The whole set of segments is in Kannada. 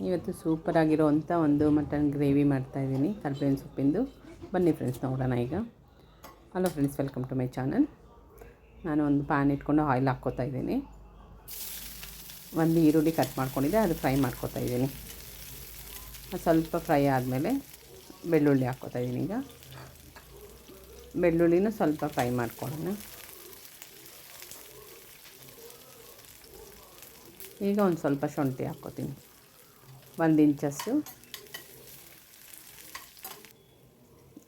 ಇವತ್ತು ಸೂಪರಾಗಿರೋವಂಥ ಒಂದು ಮಟನ್ ಗ್ರೇವಿ ಮಾಡ್ತಾಯಿದ್ದೀನಿ ಕರ್ಬೇವಿನ ಸೊಪ್ಪಿಂದು. ಬನ್ನಿ ಫ್ರೆಂಡ್ಸ್ ನೋಡೋಣ ಈಗ. Hello friends welcome to my channel ನಾನು ಒಂದು ಪ್ಯಾನ್ ಇಟ್ಕೊಂಡು ಆಯಿಲ್ ಹಾಕ್ಕೋತಾ ಇದ್ದೀನಿ. ಒಂದು ಈರುಳ್ಳಿ ಕಟ್ ಮಾಡ್ಕೊಂಡಿದ್ದೆ, ಅದು ಫ್ರೈ ಮಾಡ್ಕೋತಾ ಇದ್ದೀನಿ. ಸ್ವಲ್ಪ ಫ್ರೈ ಆದಮೇಲೆ ಬೆಳ್ಳುಳ್ಳಿ ಹಾಕ್ಕೋತಾ ಇದ್ದೀನಿ ಈಗ. ಬೆಳ್ಳುಳ್ಳಿನೂ ಸ್ವಲ್ಪ ಫ್ರೈ ಮಾಡ್ಕೊಳ್ಳೋಣ. ಈಗ ಒಂದು ಸ್ವಲ್ಪ ಶುಂಠಿ ಹಾಕ್ಕೋತೀನಿ. ಒಂದು ಇಂಚಷ್ಟು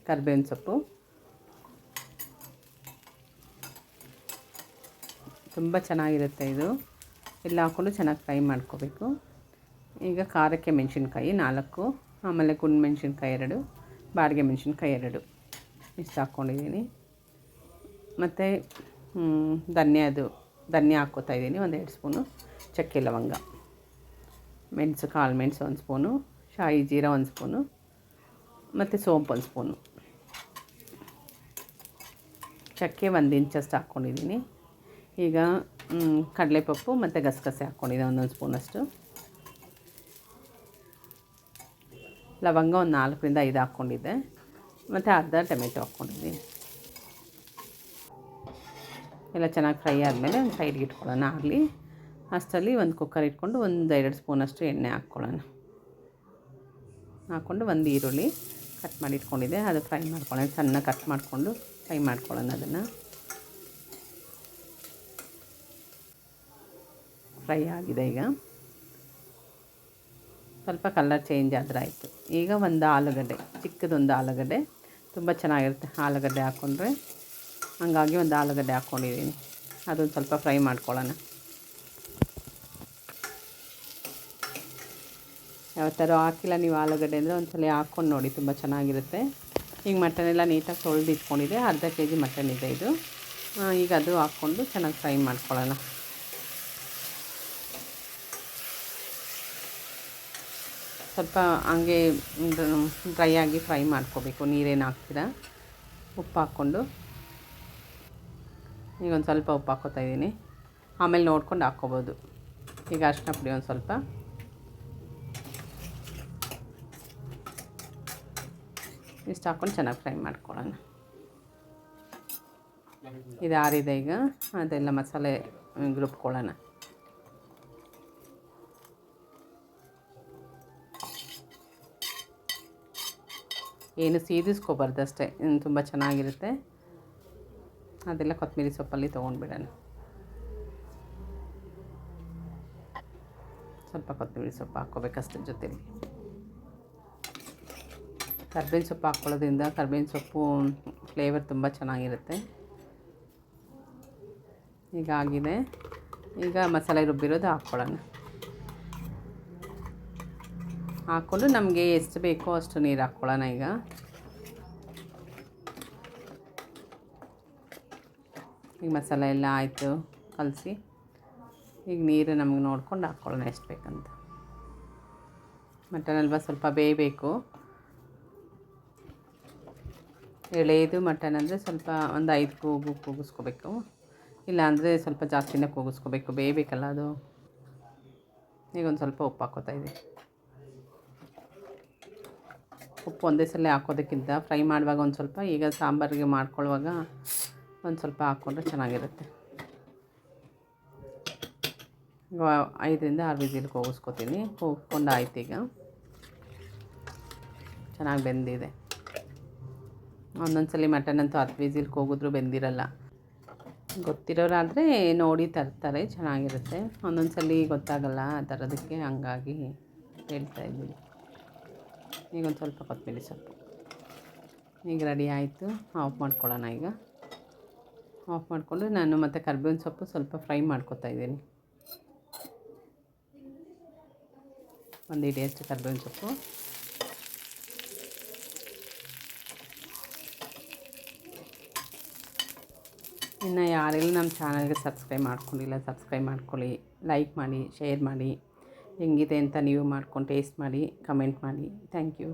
ಕರ್ಬೇವಿನ ಸೊಪ್ಪು ತುಂಬ ಚೆನ್ನಾಗಿರುತ್ತೆ ಇದು ಎಲ್ಲ ಹಾಕ್ಕೊಂಡು ಚೆನ್ನಾಗಿ ಫ್ರೈ ಮಾಡ್ಕೋಬೇಕು ಈಗ ಖಾರಕ್ಕೆ ಮೆಣಸಿನ್ಕಾಯಿ ನಾಲ್ಕು ಆಮೇಲೆ ಗುಂಡು ಮೆಣಸಿನ್ಕಾಯಿ ಎರಡು ಬಾಡಿಗೆ ಮೆಣಸಿನ್ಕಾಯಿ ಎರಡು ಇಷ್ಟು ಹಾಕ್ಕೊಂಡಿದ್ದೀನಿ ಮತ್ತು ಧನ್ಯದು ಧನ್ಯ ಹಾಕ್ಕೋತಾ ಇದ್ದೀನಿ ಒಂದು ಎರಡು ಸ್ಪೂನು ಚಕ್ಕೆ ಲವಂಗ ಮೆಣಸು ಕಾಳು, ಮೆಣಸು ಒಂದು ಸ್ಪೂನು, ಶಾಯಿ ಜೀರಾ ಒಂದು ಸ್ಪೂನು, ಮತ್ತು ಸೋಂಪು ಒಂದು ಸ್ಪೂನು. ಚಕ್ಕೆ ಒಂದು ಇಂಚಷ್ಟು ಹಾಕ್ಕೊಂಡಿದ್ದೀನಿ. ಈಗ ಕಡಲೆಪಪ್ಪು ಮತ್ತು ಗಸಗಸೆ ಹಾಕ್ಕೊಂಡಿದ್ದೆ ಒಂದೊಂದು ಸ್ಪೂನಷ್ಟು ಲವಂಗ ಒಂದು ನಾಲ್ಕರಿಂದ ಐದು ಹಾಕ್ಕೊಂಡಿದ್ದೆ. ಮತ್ತು ಅರ್ಧ ಟೊಮೆಟೊ ಹಾಕ್ಕೊಂಡಿದ್ದೀನಿ. ಎಲ್ಲ ಚೆನ್ನಾಗಿ ಫ್ರೈ ಆದಮೇಲೆ ಒಂದು ಸೈಡ್ಗೆ ಇಟ್ಕೊಳ್ಳೋಣ ಆಗಲಿ. ಅಷ್ಟರಲ್ಲಿ ಒಂದು ಕುಕ್ಕರ್ ಇಟ್ಕೊಂಡು ಒಂದು ಎರಡು ಸ್ಪೂನಷ್ಟು ಎಣ್ಣೆ ಹಾಕ್ಕೊಳ್ಳೋಣ. ಹಾಕ್ಕೊಂಡು ಒಂದು ಈರುಳ್ಳಿ ಕಟ್ ಮಾಡಿ ಇಟ್ಕೊಂಡಿದ್ದೆ. ಅದು ಫ್ರೈ ಮಾಡ್ಕೊಳ್ಳೋಣ. ಸಣ್ಣ ಕಟ್ ಮಾಡಿಕೊಂಡು ಫ್ರೈ ಮಾಡ್ಕೊಳ್ಳೋಣ ಅದನ್ನು. ಫ್ರೈ ಆಗಿದೆ ಈಗ. ಸ್ವಲ್ಪ ಕಲರ್ ಚೇಂಜ್ ಆದರೆ ಆಯಿತು. ಈಗ ಒಂದು ಆಲೂಗಡ್ಡೆ, ಚಿಕ್ಕದೊಂದು ಆಲೂಗಡ್ಡೆ. ತುಂಬ ಚೆನ್ನಾಗಿರುತ್ತೆ ಆಲೂಗಡ್ಡೆ ಹಾಕ್ಕೊಂಡ್ರೆ ಹಂಗಾಗಿ ಒಂದು ಆಲೂಗಡ್ಡೆ ಹಾಕ್ಕೊಂಡಿದ್ದೀನಿ ಅದೊಂದು ಸ್ವಲ್ಪ ಫ್ರೈ ಮಾಡ್ಕೊಳ್ಳೋಣ. ಯಾವತ್ತಾರು ಹಾಕಿಲ್ಲ, ನೀವು ಆಲೂಗಡ್ಡೆ ಅಂದರೆ ಒಂದ್ಸಲ ಹಾಕ್ಕೊಂಡು ನೋಡಿ, ತುಂಬ ಚೆನ್ನಾಗಿರುತ್ತೆ. ಈಗ ಮಟನ್ ಎಲ್ಲ ನೀಟಾಗಿ ತೊಳೆದು ಇಟ್ಕೊಂಡಿದೆ, ಅರ್ಧ ಕೆ ಜಿ ಮಟನ್ ಇದೆ. ಇದು ಈಗ ಅದು ಹಾಕ್ಕೊಂಡು ಚೆನ್ನಾಗಿ ಫ್ರೈ ಮಾಡ್ಕೊಳ್ಳೋಣ. ಸ್ವಲ್ಪ ಹಂಗೆ ಡ್ರೈ ಆಗಿ ಫ್ರೈ ಮಾಡ್ಕೋಬೇಕು, ನೀರೇನು ಹಾಕ್ತೀರಾ? ಉಪ್ಪು ಹಾಕ್ಕೊಂಡು. ಈಗ ಒಂದು ಸ್ವಲ್ಪ ಉಪ್ಪು ಹಾಕ್ಕೋತಾ ಇದ್ದೀನಿ. ಆಮೇಲೆ ನೋಡ್ಕೊಂಡು ಹಾಕ್ಕೋಬೋದು. ಈಗ ಅರಿಶಿನ ಪುಡಿ ಒಂದು ಸ್ವಲ್ಪ. ಇಷ್ಟು ಹಾಕ್ಕೊಂಡು ಚೆನ್ನಾಗಿ ಫ್ರೈ ಮಾಡ್ಕೊಳ್ಳೋಣ. ಇದು ಆರಿದೆ ಈಗ. ಅದೆಲ್ಲ ಮಸಾಲೆ ರುಬ್ಕೊಳ್ಳೋಣ. ಏನು ಸೀದಿಸ್ಕೋಬಾರ್ದು ಅಷ್ಟೇ ತುಂಬ ಚೆನ್ನಾಗಿರುತ್ತೆ. ಅದೆಲ್ಲ ಕೊತ್ತಂಬರಿ ಸೊಪ್ಪಲ್ಲಿ ತೊಗೊಂಡ್ಬಿಡೋಣ. ಸ್ವಲ್ಪ ಕೊತ್ತಂಬರಿ ಸೊಪ್ಪು ಹಾಕ್ಕೋಬೇಕಷ್ಟೇ ಜೊತೆಲಿ. ಕರ್ಬೇವಿನ ಸೊಪ್ಪು ಹಾಕ್ಕೊಳ್ಳೋದ್ರಿಂದ ಕರ್ಬೇವಿನ ಸೊಪ್ಪು ಫ್ಲೇವರ್ ತುಂಬ ಚೆನ್ನಾಗಿರುತ್ತೆ. ಈಗ ಆಗಿದೆ. ಈಗ ಮಸಾಲೆ ರುಬ್ಬಿರೋದು ಹಾಕ್ಕೊಳ್ಳೋಣ. ಹಾಕ್ಕೊಂಡು ನಮಗೆ ಎಷ್ಟು ಬೇಕೋ ಅಷ್ಟು ನೀರು ಹಾಕ್ಕೊಳ್ಳೋಣ ಈಗ. ಈಗ ಮಸಾಲೆ ಎಲ್ಲ ಆಯಿತು, ಕಲಸಿ. ಈಗ ನೀರು ನಮಗೆ ನೋಡ್ಕೊಂಡು ಹಾಕ್ಕೊಳ್ಳೋಣ ಎಷ್ಟು ಬೇಕಂತ. ಮಟನ್ ಅಲ್ವಾ ಸ್ವಲ್ಪ ಬೇಯಬೇಕು. ಎಳೆಯದು ಮಟನ್ ಅಂದರೆ ಸ್ವಲ್ಪ ಒಂದು ಐದು ಕೂಗು ಕೂಗಿಸ್ಕೋಬೇಕು. ಇಲ್ಲಾಂದರೆ ಸ್ವಲ್ಪ ಜಾಸ್ತಿನೇ ಕೂಗಿಸ್ಕೋಬೇಕು. ಬೇಯಬೇಕಲ್ಲ ಅದು. ಈಗ ಒಂದು ಸ್ವಲ್ಪ ಉಪ್ಪು ಹಾಕೋತಾ ಇದೆ ಉಪ್ಪು ಒಂದೇ ಸಲ ಹಾಕೋದಕ್ಕಿಂತ ಫ್ರೈ ಮಾಡುವಾಗ ಒಂದು ಸ್ವಲ್ಪ, ಈಗ ಸಾಂಬಾರಿಗೆ ಮಾಡ್ಕೊಳ್ಳುವಾಗ ಒಂದು ಸ್ವಲ್ಪ ಹಾಕ್ಕೊಂಡ್ರೆ ಚೆನ್ನಾಗಿರುತ್ತೆ. ಐದರಿಂದ ಆರು ವಿಸಿಲ್ ಕೂಗಿಸ್ಕೋತೀನಿ. ಕೂಗ್ಕೊಂಡು ಆಯ್ತು ಈಗ. ಚೆನ್ನಾಗಿ ಬೆಂದಿದೆ. ಒಂದೊಂದು ಸಲ ಮಟನ್ ಅಂತೂ ಹತ್ತು ವಿಸಿಲ್ ಹೋಗಿದ್ರು ಬೆಂದಿರಲ್ಲ. ಗೊತ್ತಿರೋರಾದರೆ ನೋಡಿ ತರ್ತಾರೆ, ಚೆನ್ನಾಗಿರುತ್ತೆ. ಒಂದೊಂದ್ಸಲಿ ಸಲ ಗೊತ್ತಾಗಲ್ಲ ಆ ಥರದಕ್ಕೆ ಹಂಗಾಗಿ ಹೇಳ್ತಾ ಇದ್ದೀನಿ. ಈಗ ಒಂದು ಸ್ವಲ್ಪ ಕೊತ್ತಂಬರಿ ಸೊಪ್ಪು. ಈಗ ರೆಡಿ ಆಯಿತು. ಆಫ್ ಮಾಡ್ಕೊಳ್ಳೋಣ ಈಗ. ಆಫ್ ಮಾಡಿಕೊಂಡು ನಾನು ಮತ್ತು ಕರ್ಬೇವಿನ ಸೊಪ್ಪು ಸ್ವಲ್ಪ ಫ್ರೈ ಮಾಡ್ಕೊತಾ ಇದ್ದೀನಿ. ಒಂದು ಇಡಿಯಷ್ಟು ಕರ್ಬೇವಿನ ಸೊಪ್ಪು. ಇನ್ನು ಯಾರೆಲ್ಲ ನಮ್ಮ ಚಾನಲ್ಗೆ ಸಬ್ಸ್ಕ್ರೈಬ್ ಮಾಡ್ಕೊಂಡಿಲ್ಲ, ಸಬ್ಸ್ಕ್ರೈಬ್ ಮಾಡ್ಕೊಳ್ಳಿ. ಲೈಕ್ ಮಾಡಿ ಶೇರ್ ಮಾಡಿ. ಹೆಂಗಿದೆ ಅಂತ ನೀವು ಮಾಡ್ಕೊಂಡು ಟೇಸ್ಟ್ ಮಾಡಿ ಕಮೆಂಟ್ ಮಾಡಿ. Thank you